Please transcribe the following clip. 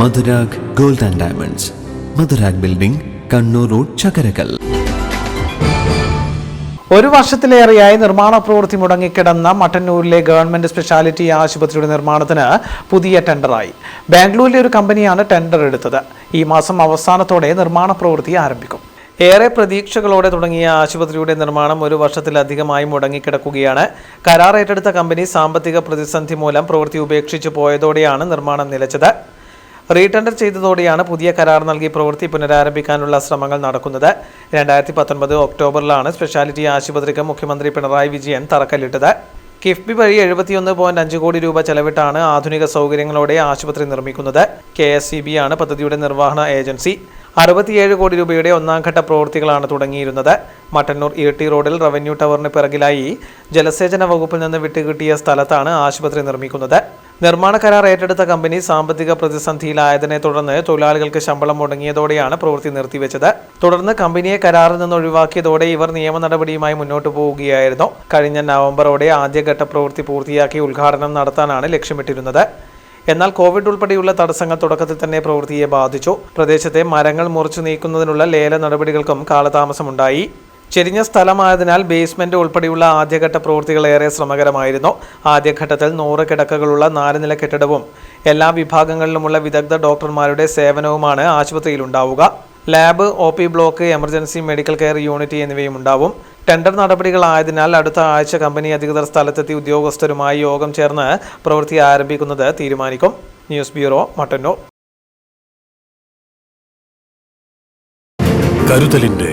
Madhurag gold and diamonds. Madhurag building Kannur road Chakkarakkal. ഒരു വർഷത്തിലേറെയായി നിർമ്മാണ പ്രവൃത്തി മുടങ്ങിക്കിടന്ന മട്ടന്നൂരിലെ ഗവൺമെന്റ് സ്പെഷ്യാലിറ്റി ആശുപത്രിയുടെ നിർമ്മാണത്തിന് പുതിയ ടെൻഡറായി. ബാംഗ്ലൂരിലെ ഒരു കമ്പനിയാണ് ടെൻഡർ എടുത്തത്. ഈ മാസം അവസാനത്തോടെ നിർമ്മാണ പ്രവൃത്തി ആരംഭിക്കും. ഏറെ പ്രതീക്ഷകളോടെ തുടങ്ങിയ ആശുപത്രിയുടെ നിർമ്മാണം ഒരു വർഷത്തിലധികമായി മുടങ്ങിക്കിടക്കുകയാണ്. കരാർ ഏറ്റെടുത്ത കമ്പനി സാമ്പത്തിക പ്രതിസന്ധി മൂലം പ്രവൃത്തി ഉപേക്ഷിച്ചു പോയതോടെയാണ് നിർമ്മാണം നിലച്ചത്. റീടെൻഡർ ചെയ്തതോടെയാണ് പുതിയ കരാർ നൽകി പ്രവൃത്തി പുനരാരംഭിക്കാനുള്ള ശ്രമങ്ങൾ നടക്കുന്നത്. രണ്ടായിരത്തി പത്തൊൻപത് ഒക്ടോബറിലാണ് സ്പെഷ്യാലിറ്റി ആശുപത്രിക്ക് മുഖ്യമന്ത്രി പിണറായി വിജയൻ തറക്കല്ലിട്ടത്. കിഫ്ബി വഴി എഴുപത്തിയൊന്ന് പോയിന്റ് അഞ്ച് കോടി രൂപ ചെലവിട്ടാണ് ആധുനിക സൗകര്യങ്ങളോടെ ആശുപത്രി നിർമ്മിക്കുന്നത്. കെ എസ് സി ബി ആണ് പദ്ധതിയുടെ നിർവഹണ ഏജൻസി. അറുപത്തിയേഴ് കോടി രൂപയുടെ ഒന്നാം ഘട്ട പ്രവൃത്തികളാണ് തുടങ്ങിയിരുന്നത്. മട്ടന്നൂർ ഇരട്ടി റോഡിൽ റവന്യൂ ടവറിന് പിറകിലായി ജലസേചന വകുപ്പിൽ നിന്ന് വിട്ടുകിട്ടിയ സ്ഥലത്താണ് ആശുപത്രി നിർമ്മിക്കുന്നത്. നിർമ്മാണ കരാർ ഏറ്റെടുത്ത കമ്പനി സാമ്പത്തിക പ്രതിസന്ധിയിലായതിനെ തുടർന്ന് തൊഴിലാളികൾക്ക് ശമ്പളം മുടങ്ങിയതോടെയാണ് പ്രവൃത്തി നിർത്തിവെച്ചത്. തുടർന്ന് കമ്പനിയെ കരാറിൽ നിന്ന് ഒഴിവാക്കിയതോടെ ഇവർ നിയമ നടപടിയുമായി മുന്നോട്ടു പോവുകയായിരുന്നു. കഴിഞ്ഞ നവംബറോടെ ആദ്യഘട്ട പ്രവൃത്തി പൂർത്തിയാക്കി ഉദ്ഘാടനം നടത്താനാണ് ലക്ഷ്യമിട്ടിരുന്നത്. എന്നാൽ കോവിഡ് ഉൾപ്പെടെയുള്ള തടസ്സങ്ങൾ തുടക്കത്തിൽ തന്നെ പ്രവൃത്തിയെ ബാധിച്ചു. പ്രദേശത്തെ മരങ്ങൾ മുറിച്ചു നീക്കുന്നതിനുള്ള ലേല നടപടികൾക്കും കാലതാമസമുണ്ടായി. ചെരിഞ്ഞ സ്ഥലമായതിനാൽ ബേസ്മെന്റ് ഉൾപ്പെടെയുള്ള ആദ്യഘട്ട പ്രവൃത്തികൾ ഏറെ ശ്രമകരമായിരുന്നു. ആദ്യഘട്ടത്തിൽ നൂറ് കിടക്കകളുള്ള നാല് നില കെട്ടിടവും എല്ലാ വിഭാഗങ്ങളിലുമുള്ള വിദഗ്ധ ഡോക്ടർമാരുടെ സേവനവുമാണ് ആശുപത്രിയിൽ ഉണ്ടാവുക lab O P block emergency medical care unit എന്നിവയും ഉണ്ടാവും. ടെൻഡർ നടപടികളായതിനാൽ അടുത്ത ആഴ്ച കമ്പനി അധികൃതർ സ്ഥലത്തെത്തി ഉദ്യോഗസ്ഥരുമായി യോഗം ചേർന്ന് പ്രവൃത്തി ആരംഭിക്കുന്നത് തീരുമാനിക്കും. News bureau Mattannur. കരുതലിന്റെ